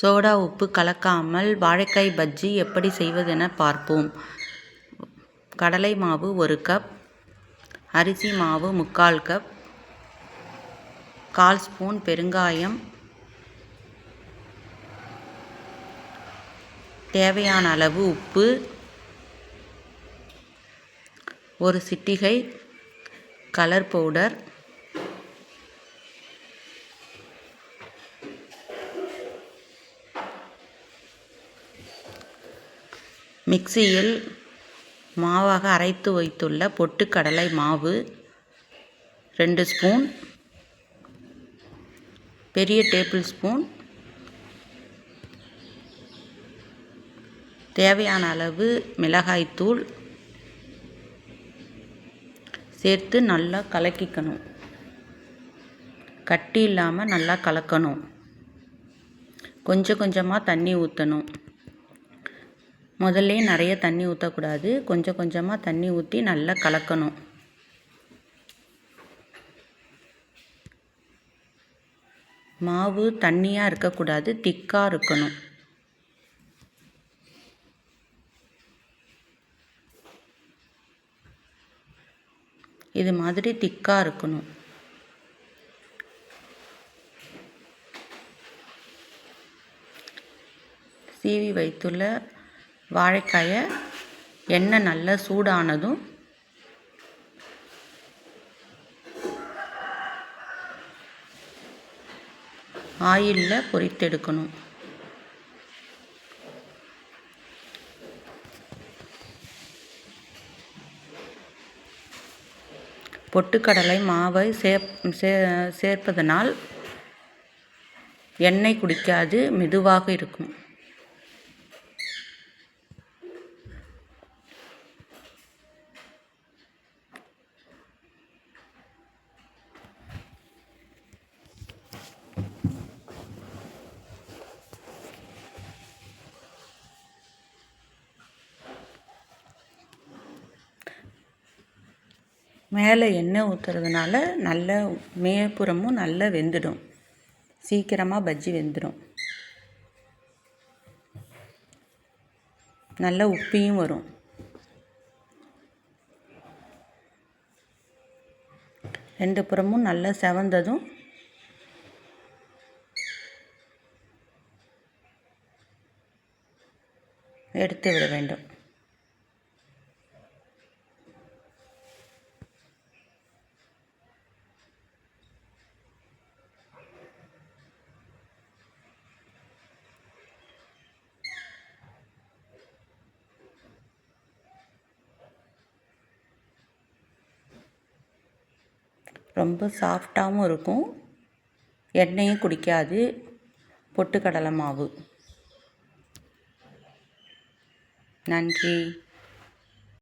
Soda உப்பு கலக்காமல் வாழைக்காய் பஜ்ஜி எப்படி செய்வதென பார்ப்போம். கடலை மாவு ஒரு கப் அரிசி மாவு முக்கால் கப் கால் ஸ்பூன் பெருங்காயம் தேவையான அளவு உப்பு ஒரு சிட்டிகை கலர் பவுடர் மிக்சியில் மாவாக அரைத்து வைத்துள்ள பொட்டுக்கடலை மாவு ரெண்டு ஸ்பூன் பெரிய டேபிள் ஸ்பூன். தேவையான அளவு மிளகாய்த்தூள் சேர்த்து நல்லா கலக்கிக்கணும். கட்டி இல்லாமல் நல்லா கலக்கணும். கொஞ்சம் கொஞ்சமாக தண்ணி ஊற்றணும் முதல்ல நிறைய தண்ணி ஊற்றக்கூடாது கொஞ்சம் கொஞ்சமாக தண்ணி ஊற்றி நல்லா கலக்கணும். மாவு தண்ணியாக இருக்கக்கூடாது திக்காக இருக்கணும். இது மாதிரி திக்காக இருக்கணும். சீவி வைத்துள்ள வாழைக்காயை எண்ணெய் நல்லா சூடானதும் ஆயிலில் பொரித்தெடுக்கணும். பொட்டுக்கடலை மாவை சேப் சே சேர்ப்பதனால் எண்ணெய் குடிக்காது மெதுவாக இருக்கும். மேலே எண்ணெய் ஊற்றுறதுனால நல்ல மேற்புறமும் நல்லா வெந்துடும். சீக்கிரமாக பஜ்ஜி வெந்துடும். நல்ல உப்பியும் வரும். ரெண்டு புறமும் நல்லா செவந்ததும் எடுத்து விட வேண்டும். ரொம்ப சாஃப்டாகவும் இருக்கும். எண்ணெயும் குடிக்காது. பொட்டுக்கடலை மாவு. நன்றி.